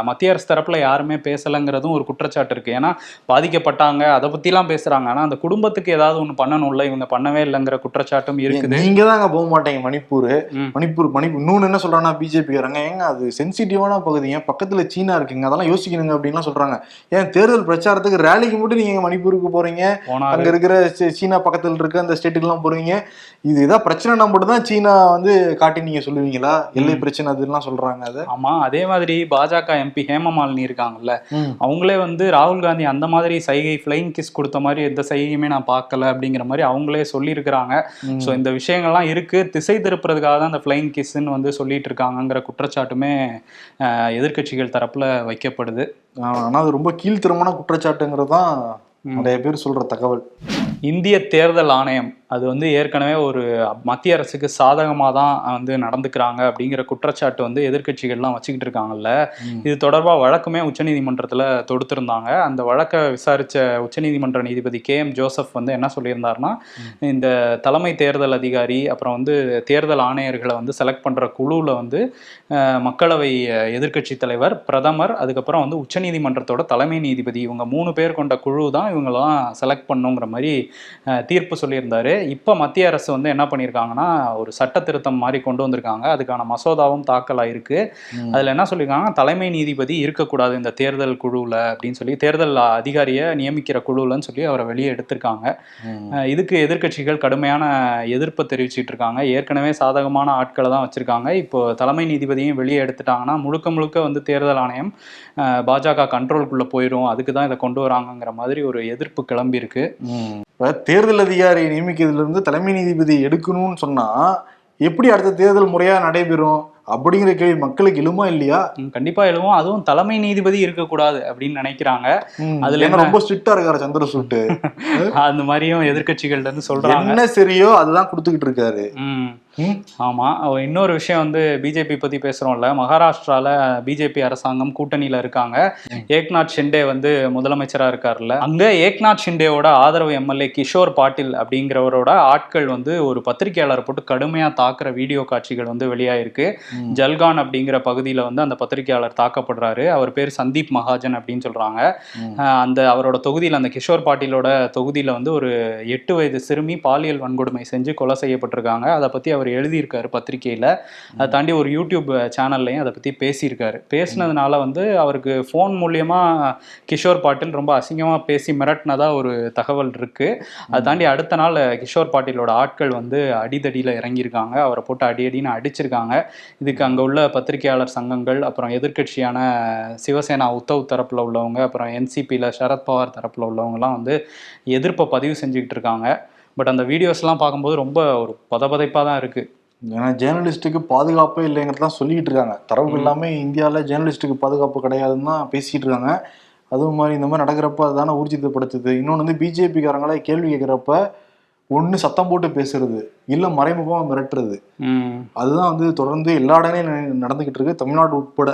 S3: மத்திய அரசு தரப்புல யாருமே பேசலைங்கிறதும் ஒரு குற்றச்சாட்டு இருக்கு. ஏன்னா பாதிக்கப்பட்டாங்க அதை பத்திலாம் பேசுறாங்க. ஆனா அந்த குடும்பத்துக்கு ஏதாவது ஒண்ணு பண்ணணும்ல இவங்க பண்ணவே இல்லைங்கிற குற்றச்சாட்டும் இருக்குது.
S2: நீங்க தான் அங்க போக மாட்டீங்க மணிப்பூர். மணிப்பூர் மணிப்பூர் இன்னொன்னு என்ன சொல்றாங்கன்னா பிஜேபி வரங்க ஏங்க அது சென்சிட்டிவான பகுதி ஏன் பக்கத்துல சீனா இருக்குங்க அதெல்லாம் யோசிக்கணுங்க அப்படின்லாம் சொல்றாங்க. ஏன் தேர்தல் பிரச்சாரத்துக்கு ரேலிக்கு மட்டும் நீங்க மணிப்பூருக்கு போறீங்க?
S3: போனாரு.
S2: அங்க இருக்கிற சீனா பக்கத்துல இருக்க அந்த ஸ்டேட்டுக்கு எல்லாம் போறீங்க. இது ஏதாவது பிரச்சனைனா மட்டும் தான் சீனா வந்து காட்டி நீங்க சொல்லுவீங்களா? எல்லை பிரச்சனை அதெல்லாம் சொல்றாங்க அது.
S3: ஆமா அதே மாதிரி பாஜக எம்பி ஹேமமாலினி இருக்காங்கல்ல அவங்களே வந்து ராகுல் காந்தி அந்த மாதிரி சைகை ஃப்ளைங் கிஸ் கொடுத்த மாதிரி எந்த சைகையுமே நான் பார்க்கல அப்படிங்கிற மாதிரி அவங்களே சொல்லியிருக்கிறாங்க. ஸோ இந்த விஷயங்கள்லாம் இருக்கு. திசை திருப்புறதுக்காக தான் இந்த ஃப்ளைங் கிஸ்ன்னு வந்து சொல்லிட்டு இருக்காங்கங்கிற குற்றச்சாட்டுமே அஹ், எதிர்க்கட்சிகள் தரப்புல வைக்கப்படுது.
S2: ஆனா அது ரொம்ப கீழ்த்தரமான குற்றச்சாட்டுங்கிறது தான் நிறைய பேர் சொல்ற தகவல்.
S3: இந்திய தேர்தல் ஆணையம் அது வந்து ஏற்கனவே ஒரு மத்திய அரசுக்கு சாதகமாக தான் வந்து நடந்துக்கிறாங்க அப்படிங்கிற குற்றச்சாட்டு வந்து எதிர்க்கட்சிகள்லாம் வச்சுக்கிட்டு இருக்காங்கல்ல. இது தொடர்பாக வழக்குமே உச்சநீதிமன்றத்தில் தொடுத்திருந்தாங்க. அந்த வழக்கை விசாரித்த உச்சநீதிமன்ற நீதிபதி கே எம் ஜோசப் வந்து என்ன சொல்லியிருந்தாருன்னா இந்த தலைமை தேர்தல் அதிகாரி அப்புறம் வந்து தேர்தல் ஆணையர்களை வந்து செலக்ட் பண்ணுற குழுவில் வந்து மக்களவை எதிர்க்கட்சி தலைவர் பிரதமர் அதுக்கப்புறம் வந்து உச்சநீதிமன்றத்தோட தலைமை நீதிபதி இவங்க மூணு பேர் கொண்ட குழு தான் இவங்கெல்லாம் செலக்ட் பண்ணுங்கிற மாதிரி தீர்ப்பு சொல்லியிருந்தாரு. இப்போ மத்திய அரசு வந்து என்ன பண்ணியிருக்காங்கன்னா ஒரு சட்ட திருத்தம் மாதிரி கொண்டு வந்திருக்காங்க. அதுக்கான மசோதாவும் தாக்கல் ஆயிருக்கு அதில் என்ன சொல்லியிருக்காங்க தலைமை நீதிபதி இருக்கக்கூடாது இந்த தேர்தல் குழுவில் அப்படின்னு சொல்லி தேர்தல் அதிகாரியை நியமிக்கிற குழுலன்னு சொல்லி அவரை வெளியே எடுத்திருக்காங்க. இதுக்கு எதிர்க்கட்சிகள் கடுமையான எதிர்ப்பை தெரிவிச்சிட்டு இருக்காங்க. ஏற்கனவே சாதகமான ஆட்களை தான் வச்சிருக்காங்க. இப்போ தலைமை நீதிபதியும் வெளியே எடுத்துட்டாங்கன்னா முழுக்க முழுக்க வந்து தேர்தல் ஆணையம் பாஜக கண்ட்ரோலுக்குள்ள போயிடும் அதுக்கு தான் இதை கொண்டு வராங்கங்கிற மாதிரி ஒரு எதிர்ப்பு கிளம்பி
S2: இப்ப தேர்தல் அதிகாரி நியமிக்கிறதுல இருந்து தலைமை நீதிபதி எடுக்கணும்னு சொன்னா எப்படி அடுத்த தேர்தல் முறையா நடைபெறும் அப்படிங்கிற கேள்வி மக்களுக்கு எழுமா இல்லையா?
S3: கண்டிப்பா எழுவும் அதுவும் தலைமை நீதிபதி இருக்கக்கூடாது அப்படின்னு நினைக்கிறாங்க. அதுல?
S2: ரொம்ப ஸ்ட்ரிக்டா இருக்காரு சந்திரசூட்டு [LAUGHS]
S3: அந்த மாதிரியும் எதிர்க்கட்சிகள்ட்ட இருந்து சொல்றாங்க.
S2: என்ன சரியோ அதுதான் கொடுத்துக்கிட்டு இருக்காரு.
S3: ம்
S2: ம்.
S3: ஆமா. அவ- இன்னொரு விஷயம் வந்து பிஜேபி பத்தி பேசுறோம்ல. மகாராஷ்டிரால பிஜேபி அரசாங்கம் கூட்டணியில இருக்காங்க. ஏக்நாத் ஷிண்டே வந்து முதலமைச்சரா இருக்காருல்ல. அங்க ஏக்நாத் ஷிண்டேவோட ஆதரவு எம்எல்ஏ கிஷோர் பாட்டில் அப்படிங்கிறவரோட ஆட்கள் வந்து ஒரு பத்திரிகையாளரை போட்டு கடுமையா தாக்குற வீடியோ காட்சிகள் வந்து வெளியாயிருக்கு. ஜல்கான் அப்படிங்கிற பகுதியில வந்து அந்த பத்திரிகையாளர் தாக்கப்படுறாரு. அவர் பேர் சந்தீப் மகாஜன் அப்படின்னு சொல்றாங்க. அஹ் அந்த அவரோட தொகுதியில் அந்த கிஷோர் பாட்டிலோட தொகுதியில வந்து ஒரு எட்டு வயது சிறுமி பாலியல் வன்கொடுமை செஞ்சு கொலை செய்யப்பட்டிருக்காங்க. அதை பத்தி அவர் எழுதியிருக்காரு பத்திரிகையில. அதை தாண்டி ஒரு யூடியூப் சேனல்லையும் அதை பத்தி பேசியிருக்காரு. பேசினதுனால வந்து அவருக்கு ஃபோன் மூலியமா கிஷோர் பாட்டில் ரொம்ப அசிங்கமா பேசி மிரட்டினதா ஒரு தகவல் இருக்கு. அதை தாண்டி அடுத்த நாள் கிஷோர் பாட்டிலோட ஆட்கள் வந்து அடிதடியில இறங்கியிருக்காங்க. அவரை போட்டு அடி அடின்னு அடிச்சிருக்காங்க. இதுக்கு அங்க உள்ள பத்திரிகையாளர் சங்கங்கள் அப்புறம் எதிர்க்கட்சியான சிவசேனா உத்தவ் தரப்புல உள்ளவங்க அப்புறம் என்சிபியில் சரத்பவார் தரப்புல உள்ளவங்கலாம் வந்து எதிர்ப்பை பதிவு செஞ்சுக்கிட்டு இருக்காங்க. பட் அந்த வீடியோஸ்லாம் பார்க்கும்போது ரொம்ப ஒரு பதபதைப்பாக தான் இருக்கு.
S2: ஏன்னா ஜேர்னலிஸ்ட்டுக்கு பாதுகாப்பே இல்லைங்கிறதான் சொல்லிட்டு இருக்காங்க. தரவு எல்லாமே இந்தியாவில் ஜேர்னலிஸ்ட்டுக்கு பாதுகாப்பு கிடையாதுன்னு தான் பேசிட்டு இருக்காங்க. அதுவும் மாதிரி இந்த மாதிரி நடக்கிறப்ப அதுதானே ஊர்ஜிதப்படுத்துது இன்னொன்று வந்து பிஜேபிக்காரங்களே கேள்வி கேட்குறப்ப ஒன்று சத்தம் போட்டு பேசுறது இல்லை மறைமுகமாக மிரட்டுறது. அதுதான் வந்து தொடர்ந்து எல்லா இடங்களையும் நடந்துகிட்டு இருக்கு. தமிழ்நாடு உட்பட.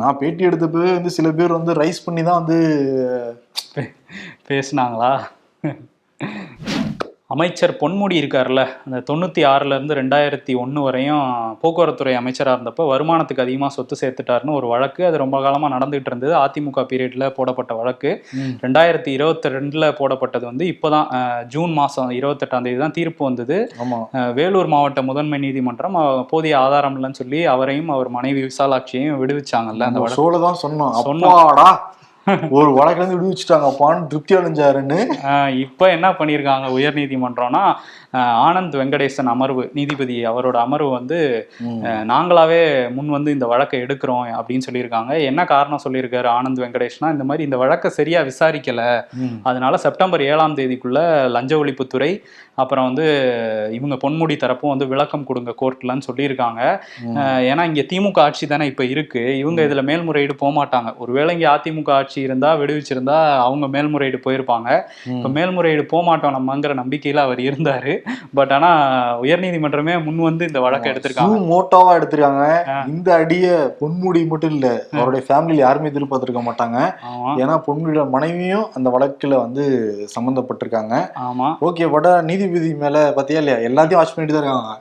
S2: நான் பேட்டி எடுத்தப்பவே வந்து சில பேர் வந்து ரைஸ் பண்ணி தான் வந்து
S3: பேசுனாங்களா? அமைச்சர் பொன்முடி இருக்கார்ல அந்த தொண்ணூற்றி ஆறுலேருந்து ரெண்டாயிரத்தி ஒன்று வரையும் போக்குவரத்துறை அமைச்சராக இருந்தப்போ வருமானத்துக்கு அதிகமாக சொத்து சேர்த்துட்டாருன்னு ஒரு வழக்கு. அது ரொம்ப காலமாக நடந்துகிட்டு இருந்தது. அதிமுக பீரியடில் போடப்பட்ட வழக்கு. ரெண்டாயிரத்தி இருபத்தி ரெண்டில் போடப்பட்டது வந்து இப்போ தான் ஜூன் மாதம் இருபத்தெட்டாம் தேதி தான் தீர்ப்பு வந்தது. வேலூர் மாவட்ட முதன்மை நீதிமன்றம் போதிய ஆதாரம் இல்லைன்னு சொல்லி அவரையும் அவர் மனைவி விசாலாட்சியையும் விடுவிச்சாங்கல்ல அந்த வழக்கு.
S2: சொன்னோம்.
S3: சொன்னோம்.
S2: ஒரு வழக்குல இருந்து விடுவிச்சுட்டாங்க. அப்பான்னு திருப்தி அடைஞ்சாருன்னு.
S3: இப்ப என்ன பண்ணியிருக்காங்க உயர் நீதிமன்றம்னா ஆனந்த் வெங்கடேசன் அமர்வு நீதிபதி அவரோட அமர்வு வந்து நாங்களாவே முன் வந்து இந்த வழக்கை எடுக்கிறோம் அப்படின்னு சொல்லியிருக்காங்க. என்ன காரணம் சொல்லியிருக்காரு ஆனந்த் வெங்கடேஷ்னா இந்த மாதிரி இந்த வழக்கை சரியா விசாரிக்கல. அதனால செப்டம்பர் ஏழாம் தேதிக்குள்ள லஞ்ச ஒழிப்புத்துறை அப்புறம் வந்து இவங்க பொன்முடி தரப்பும் வந்து விளக்கம் கொடுங்க கோர்ட்லன்னு சொல்லியிருக்காங்க. ஏன்னா இங்க திமுக ஆட்சி தானே இப்ப இருக்கு. இவங்க இதுல மேல்முறையீடு போக மாட்டாங்க ஒருவேளை இங்க அதிமுக ஆட்சி இருந்தா விடுவிச்சிருந்தா அவங்க மேல்முறையீடு போயிருப்பாங்க. இப்ப மேல்முறையீடு போக மாட்டோம் நம்மங்கிற நம்பிக்கையில அவர் இருந்தாரு. பட் ஆனா உயர்நீதிமன்றமே முன் வந்து இந்த வழக்கை எடுத்திருக்காங்க.
S2: மோட்டோவா எடுத்திருக்காங்க. இந்த அடிய பொன்முடி மட்டும் இல்ல அவருடைய ஃபேமிலியில யாருமே எதிர்பார்த்திருக்க மாட்டாங்க. ஏன்னா பொன்முடியோட மனைவியும் அந்த வழக்குல வந்து சம்பந்தப்பட்டிருக்காங்க
S3: ஆமா.
S2: ஓகே பட் நீதிபதி மேல பாத்தியா இல்லையா? எல்லாத்தையும் வாட்ச் பண்ணிட்டு தான் இருக்காங்க.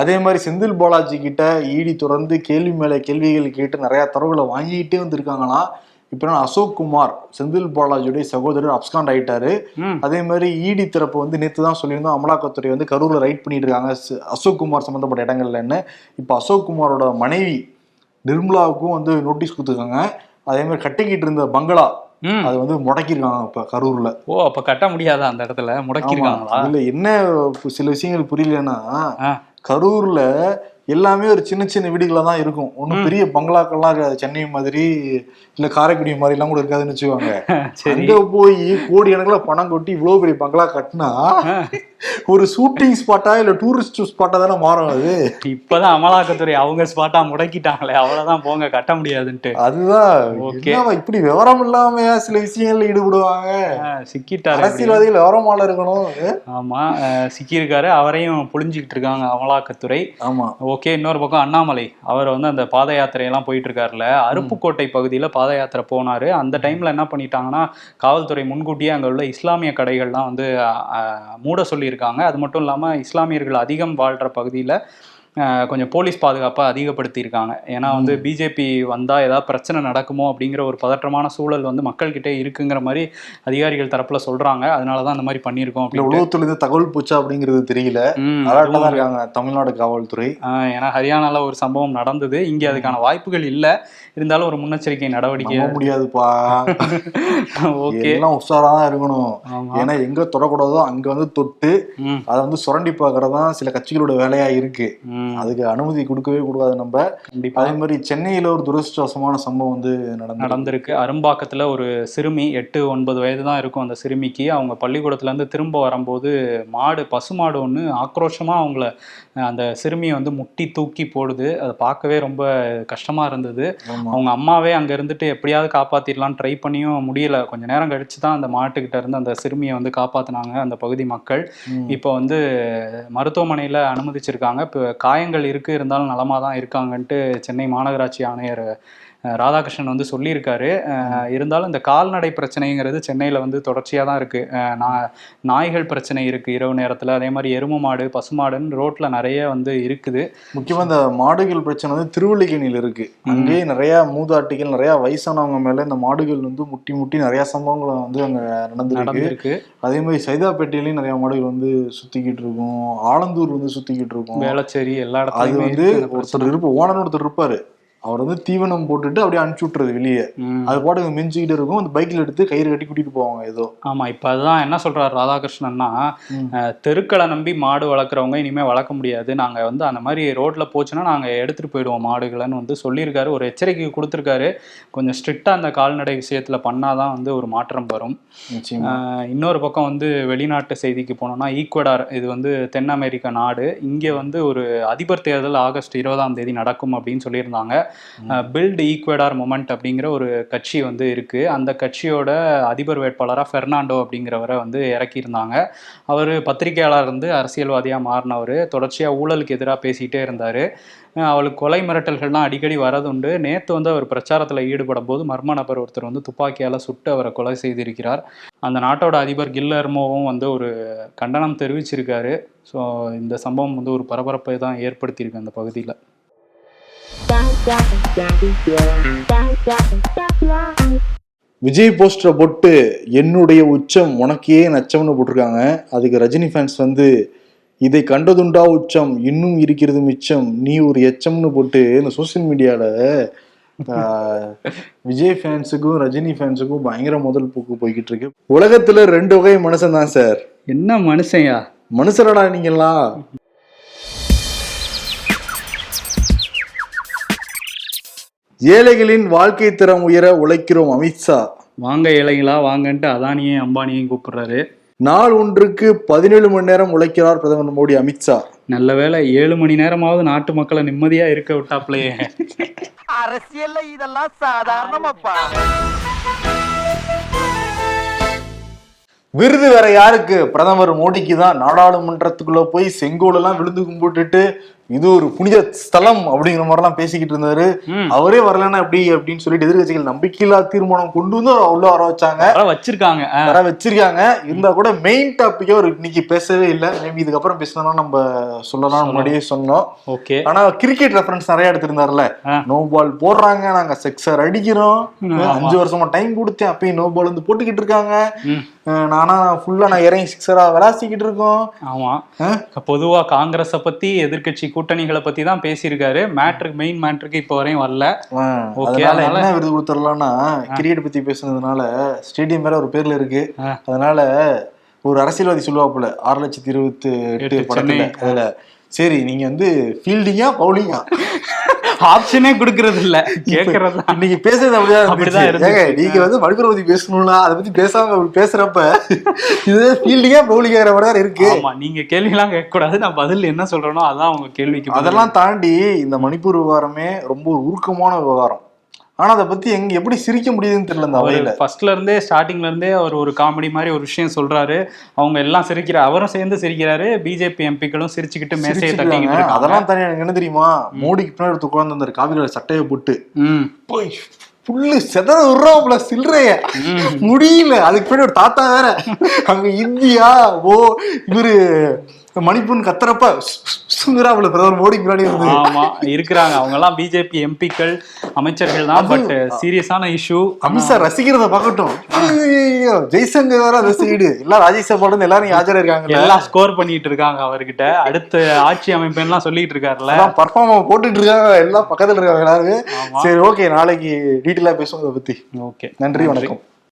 S2: அதே மாதிரி செந்தில் பாலாஜி கிட்ட ஈடி தொடர்ந்து கேள்வி மேல கேள்விகள் கேட்டு நிறைய தரவுகளை வாங்கிட்டே வந்திருக்காங்களாம். இப்போ அசோக் குமார் செந்தில் பாலாஜியுடைய சகோதரர் அப்ஸ்காண்ட் ஆயிட்டாரு. அதே மாதிரி ஈடி தரப்பு வந்து நேற்று தான் சொல்லியிருந்தோம். அமலாக்கத்துறை வந்து கரூர்ல ரைட் பண்ணிட்டு இருக்காங்க. அசோக் குமார் சம்பந்தப்பட்ட இடங்கள்லன்னு இப்போ அசோக் குமாரோட மனைவி நிர்மலாவுக்கும் வந்து நோட்டீஸ் கொடுத்துருக்காங்க. அதே மாதிரி கட்டிக்கிட்டு இருந்த பங்களா அது வந்து முடக்கியிருக்காங்க இப்ப கரூர்ல.
S3: ஓ அப்ப கட்ட முடியாதா அந்த இடத்துல? முடக்கிருக்காங்களா
S2: இதுல என்ன சில விஷயங்கள் புரியலன்னா. கரூர்ல எல்லாமே ஒரு சின்ன சின்ன வீடுகளா தான் இருக்கும் ஒன்றும் பெரிய பங்களாக்கள்லாம் இருக்காது. சென்னை மாதிரி இல்ல காரைக்குடி மாதிரி எல்லாம் கூட இருக்காதுன்னு வச்சுக்கோங்க. [LAUGHS] அங்க போய் கோடி கணக்குல பணம் கொட்டி இவ்வளவு பெரிய பங்களா கட்டினா [LAUGHS] ஒரு ஷூட்டிங் ஸ்பாட்டா இல்ல டூரிஸ்ட் ஸ்பாட்டா தானே மாறும் அது?
S3: இப்பதான் அமலாக்கத்துறை அவங்க ஸ்பாட்டா முடக்கிட்டாங்களே. அவ்வளவுதான் போங்க கட்ட முடியாதுன்ட்டு.
S2: அதுதான். இப்படி விவரம் இல்லாம சில விஷயங்கள்ல ஈடுபடுவாங்க?
S3: சிக்கிட்டாரு.
S2: அரசியல்வாதிகள் விவரமால இருக்கணும்.
S3: ஆமா சிக்கியிருக்காரு. அவரையும் புழிஞ்சுக்கிட்டு இருக்காங்க அமலாக்கத்துறை.
S2: ஆமா.
S3: ஓகே இன்னொரு பக்கம் அண்ணாமலை. அவர் வந்து அந்த பாத யாத்திரையெல்லாம் போயிட்டு இருக்காருல அருப்புக்கோட்டை பகுதியில் பாத யாத்திரை போனார். அந்த டைமில் என்ன பண்ணிட்டாங்கன்னா காவல்துறை முன்கூட்டியே அங்கே உள்ள இஸ்லாமிய கடைகள்லாம் வந்து மூட சொல்லியிருக்காங்க. அது மட்டும் இல்லாமல் இஸ்லாமியர்கள் அதிகம் வாழ்கிற பகுதியில் கொஞ்சம் போலீஸ் பாதுகாப்பை அதிகப்படுத்தியிருக்காங்க. ஏன்னா வந்து பிஜேபி வந்தா ஏதாவது பிரச்சனை நடக்குமோ அப்படிங்கிற ஒரு பதற்றமான சூழல் வந்து மக்கள்கிட்ட இருக்குங்கிற மாதிரி அதிகாரிகள் தரப்புல சொல்றாங்க. அதனாலதான் அந்த மாதிரி பண்ணியிருக்கோம் அப்படின்னு
S2: உளவுத்துறை இருந்து தகவல் போச்சா அப்படிங்கிறது தெரியல.
S3: ம்,
S2: அலர்ட்டா
S3: அதுவும்
S2: தான் இருக்காங்க தமிழ்நாடு காவல்துறை.
S3: ஏன்னா ஹரியானால ஒரு சம்பவம் நடந்தது. இங்க அதுக்கான வாய்ப்புகள் இல்ல. இருந்தாலும் ஒரு முன்னெச்சரிக்கை நடவடிக்கை.
S2: முடியாதுப்பா. [LAUGHS]
S3: ஓகே.
S2: எல்லாம் உஷாரா தான் இருக்கணும் ஏன்னா எங்க தொடக்கூடாதோ அங்க வந்து தொட்டு அதை வந்து சுரண்டி பார்க்கறதான் சில கட்சிகளோட வேலையா இருக்கு.
S3: ம்,
S2: அதுக்கு அனுமதி கொடுக்கவே கூடாது நம்ம.
S3: கண்டிப்பா.
S2: அதே மாதிரி சென்னையில ஒரு துரதிருஷ்டவசமான சம்பவம் வந்து நடந்து
S3: நடந்திருக்கு. அரும்பாக்கத்துல ஒரு சிறுமி எட்டு ஒன்பது வயது தான் இருக்கும் அந்த சிறுமிக்கு. அவங்க பள்ளிக்கூடத்துல இருந்து திரும்ப வரும்போது மாடு பசுமாடு ஒன்று ஆக்ரோஷமா அவங்கள அந்த சிறுமியை வந்து முட்டி தூக்கி போடுது. அதை பார்க்கவே ரொம்ப கஷ்டமா இருந்தது. அவங்க அம்மாவே அங்க இருந்துட்டு எப்படியாவது காப்பாத்திடலாம்னு ட்ரை பண்ணியும் முடியல. கொஞ்ச நேரம் கழிச்சு தான் அந்த மாட்டுக்கிட்ட இருந்து அந்த சிறுமியை வந்து காப்பாத்துனாங்க அந்த பகுதி மக்கள். இப்போ வந்து மருத்துவமனையில் அனுமதிச்சிருக்காங்க. இப்போ காயங்கள் இருக்கு இருந்தாலும் நலமாக தான் இருக்காங்கன்ட்டு சென்னை மாநகராட்சி ஆணையர் ராதாகிருஷ்ணன் வந்து சொல்லியிருக்காரு. இருந்தாலும் இந்த கால்நடை பிரச்சனைங்கிறது சென்னையில் வந்து தொடர்ச்சியாக தான் இருக்கு. அஹ், நா- நாய்கள் பிரச்சனை இருக்கு இரவு நேரத்தில். அதே மாதிரி எருமை மாடு பசுமாடுன்னு ரோட்ல நிறைய வந்து இருக்குது.
S2: முக்கியமா இந்த மாடுகள் பிரச்சனை வந்து திருவள்ளிக்கேணியில இருக்கு. அங்கேயே நிறைய மூதாட்டிகள் நிறைய வயசானவங்க மேல இந்த மாடுகள் வந்து முட்டி முட்டி நிறைய சம்பவங்கள் வந்து அங்க நடந்திருக்கு.
S3: நடந்திருக்கு.
S2: அதே மாதிரி சைதாப்பேட்டையிலயும் நிறைய மாடுகள் வந்து சுத்திக்கிட்டு இருக்கும். ஆலந்தூர் வந்து சுத்திக்கிட்டு இருக்கும்.
S3: வேளச்சேரி எல்லா
S2: அது
S3: இடத்துலையுமே
S2: வந்து
S3: இந்த பிரச்சனை.
S2: ஒருத்தர் இருப்ப ஓனர் ஒருத்தர் இருப்பாரு. அவர் வந்து தீவனம் போட்டுட்டு அப்படியே அனுப்பிச்சு விட்டுறது வெளியே. அது பாட்டுக்கு மிஞ்சிக்கிட்டு இருக்கும். அந்த பைக்ல எடுத்து கயிறு கட்டி கூட்டிட்டு போவாங்க ஏதோ.
S3: ஆமா இப்ப அதுதான் என்ன சொல்றாரு ராதாகிருஷ்ணன்னா தெருக்களை நம்பி மாடு வளர்க்குறவங்க இனிமே வளர்க்க முடியாது. நாங்க வந்து அந்த மாதிரி ரோட்ல போச்சுன்னா நாங்க எடுத்துட்டு போயிடுவோம் மாடுகளைன்னு வந்து சொல்லியிருக்காரு. ஒரு எச்சரிக்கை கொடுத்துருக்காரு. கொஞ்சம் ஸ்ட்ரிக்டா அந்த கால்நடை விஷயத்துல பண்ணாதான் வந்து ஒரு மாற்றம் வரும். இன்னொரு பக்கம் வந்து வெளிநாட்டு செய்திக்கு போனோம்னா ஈக்குவடார் இது வந்து தென் அமெரிக்க நாடு. இங்கே வந்து ஒரு அதிபர் தேர்தல் ஆகஸ்ட் இருபதாம் தேதி நடக்கும் அப்படின்னு சொல்லியிருந்தாங்க. பில்ட் ஈக்வடார் மொமெண்ட் அப்படிங்கிற ஒரு கட்சி வந்து இருக்கு. அந்த கட்சியோட அதிபர் வேட்பாளராக பெர்னாண்டோ அப்படிங்கிறவரை வந்து இறக்கியிருந்தாங்க. அவர் பத்திரிகையாளர் இருந்து அரசியல்வாதியாக மாறினவர். தொடர்ச்சியாக ஊழலுக்கு எதிராக பேசிகிட்டே இருந்தார். அவளுக்கு கொலை மிரட்டல்கள்லாம் அடிக்கடி வரதுண்டு. நேற்று வந்து அவர் பிரச்சாரத்தில் ஈடுபடும் போது மர்ம நபர் ஒருத்தர் வந்து துப்பாக்கியால் சுட்டு அவரை கொலை செய்திருக்கிறார். அந்த நாட்டோட அதிபர் கில்லர்மோவும் வந்து ஒரு கண்டனம் தெரிவிச்சிருக்காரு. ஸோ இந்த சம்பவம் வந்து ஒரு பரபரப்பை தான் ஏற்படுத்தியிருக்கு அந்த பகுதியில்.
S2: விஜய் போஸ்டரை போட்டு என்னுடைய உச்சம் உனக்கே நச்சம்னு போட்டிருக்காங்க. அதுக்கு ரஜினி ஃபேன்ஸ் வந்து இதை கண்டதுண்டா உச்சம் இன்னும் இருக்கிறது மிச்சம் நீ ஒரு எச்சம்னு போட்டு இந்த சோசியல் மீடியால விஜய் ஃபேன்ஸுக்கும் ரஜினி ஃபேன்ஸுக்கும் பயங்கர முதல் போக்கு போய்கிட்டு இருக்கு. உலகத்துல ரெண்டு வகை மனுஷன் தான் சார்.
S3: என்ன மனுஷன்யா?
S2: மனுஷரடா நீங்கெல்லாம் ஏழைகளின் வாழ்க்கை தரம் உயர உழைக்கிறோம் அமித்ஷா
S3: வாங்க இலைங்களா வாங்கன்ட்டு அதானியும் அம்பானியும் கூப்பிடுறாரு.
S2: நாள் ஒன்றுக்கு பதினேழு மணி நேரம் உழைக்கிறார் பிரதமர் மோடி அமித்ஷா
S3: நல்ல வேளை ஏழு மணி நேரமாவது நாட்டு மக்களை நிம்மதியா இருக்க விட்டாப்லையே.
S1: அரசியல்ல இதெல்லாம் சாதாரணமாப்பா.
S2: விருது வேற யாருக்கு? பிரதமர் மோடிக்கு தான் நாடாளுமன்றத்துக்குள்ள போய் செங்கோல் எல்லாம் விழுந்து கும்பிட்டுட்டு இது ஒரு புனித ஸ்தலம் அப்படிங்கிற மாதிரி எல்லாம் பேசிக்கிட்டு இருந்தாரு. அவரே வரலன்னா எப்படி அப்படின்னு சொல்லிட்டு எதிர்கட்சிகள் நம்பிக்கையில்லா தீர்மானம் கொண்டு வந்து அவரை உள்ள வர வச்சாங்க.
S3: வச்சிருக்காங்க.
S2: வர வச்சிருக்காங்க. இருந்தா கூட மெயின் டாபிக்கே ஒரு இன்னைக்கு பேசவே இல்லை. மேபி இதுக்கப்புறம் பேசலாம் நம்ம சொல்லலாம். முன்னாடியே சொன்னோம்.
S3: ஓகே.
S2: ஆனா கிரிக்கெட் ரெஃபரன்ஸ் நிறைய எடுத்திருந்தாருல. நோ பால் போடுறாங்க. நாங்க செக்ஸர் அடிக்கிறோம். அஞ்சு வருஷமா டைம் கொடுத்தேன். அப்பயும் நோ பால் வந்து போட்டுக்கிட்டு இருக்காங்க. நானா ஃபுல்லா நான் இறங்கி சிக்ஸரா விளாசிக்கிட்டு இருக்கோம்.
S3: ஆமா? பொதுவா காங்கிரஸ பத்தி எதிர்க்கட்சி கூட்டணிகளை பத்தி தான் பேசியிருக்காரு. மேட்ருக்கு மெயின் மேட்ருக்கு இப்போ வரையும் வரல.
S2: அதனால- என்ன விருது கொடுத்துடலாம்னா கிரிக்கெட் பத்தி பேசுனதுனால ஸ்டேடியம் மேல ஒரு பேர்ல இருக்கு. அதனால ஒரு அரசியல்வாதி சொல்லுவாப்புல ஆறு லட்சத்தி இருபத்தி எட்டு படத்துல. அதுல சரி நீங்க வந்து ஃபீல்டிங்கா பவுலிங்கா
S3: ஆப்ஷனே கொடுக்கறது இல்ல கேக்குறது.
S2: இன்னைக்கு பேசுறது அப்படிதான்
S3: அப்படிதான்
S2: நீங்க வந்து மணிப்பூர் பத்தி பேசணும்னா அதை பத்தி பேசாம பேசுறப்ப இது ஃபீல்டிங்கா பவுலிங்கிற மாதிரி தான் இருக்கு.
S3: ஆமா நீங்க கேள்விலாம் கேட்க கூடாது நான் பதில் என்ன சொல்றேனோ அதான் உங்க கேள்விக்கு.
S2: அதெல்லாம் தாண்டி இந்த மணிப்பூர் விவகாரமே ரொம்ப உருக்கமான விவகாரம். ஆனா அதை பத்தி எங்க எப்படி சிரிக்க முடியுதுன்னு தெரியல
S3: அவரு
S2: அவையில.
S3: ஃபர்ஸ்ட்ல இருந்தே ஸ்டார்டிங்ல இருந்தே அவர் ஒரு காமெடி மாதிரி ஒரு விஷயம் சொல்றாரு. அவங்க எல்லாம் சிரிக்கிற அவரும் சேர்ந்து சிரிக்கிறாரு. பிஜேபி எம்பிக்களும் சிரிச்சுக்கிட்டு மேசையை இருக்காங்க.
S2: அதெல்லாம் தானே எனக்கு என்ன தெரியுமா? மோடிக்கு பின்னாடி ஒருத்தர் உட்கார்ந்து அந்த காவிரி சட்டையை போட்டு போய் புல்லு செதற விடுறாப்புல சில்லறைய. முடியல. அதுக்கு பின்னாடி ஒரு தாத்தா வேற. அங்க இந்தியா ஓ இவரு மணிப்பூர் கத்துறப்ப சுங்குறாப்புல பிரதமர் மோடிக்கு முன்னாடி இருந்து.
S3: ஆமா இருக்கிறாங்க. அவங்க எல்லாம் பிஜேபி எம்பிக்கள் அமைச்சர்கள் தான். பட் சீரியஸான இஷ்யூ
S2: அமித்ஷா ரசிக்கிறத பார்க்கட்டும். ஜெய்சங்கர் வேற அந்த சைடு எல்லாம் ராஜ்யசபால எல்லாரும் ஆஜரா இருக்காங்கல்ல.
S3: எல்லாம் ஸ்கோர் பண்ணிட்டு இருக்காங்க அவர்கிட்ட. அடுத்த ஆட்சி அமைப்புலாம் சொல்லிட்டு இருக்காருல்ல.
S2: பர்ஃபார்ம் போட்டுட்டு இருக்காங்க. எல்லாம் பக்கத்துல இருக்காங்க எல்லாரும். சரி ஓகே நாளைக்கு டீட்டெயிலா பேசுவோம் இதை பத்தி.
S3: ஓகே
S2: நன்றி. வணக்கம்.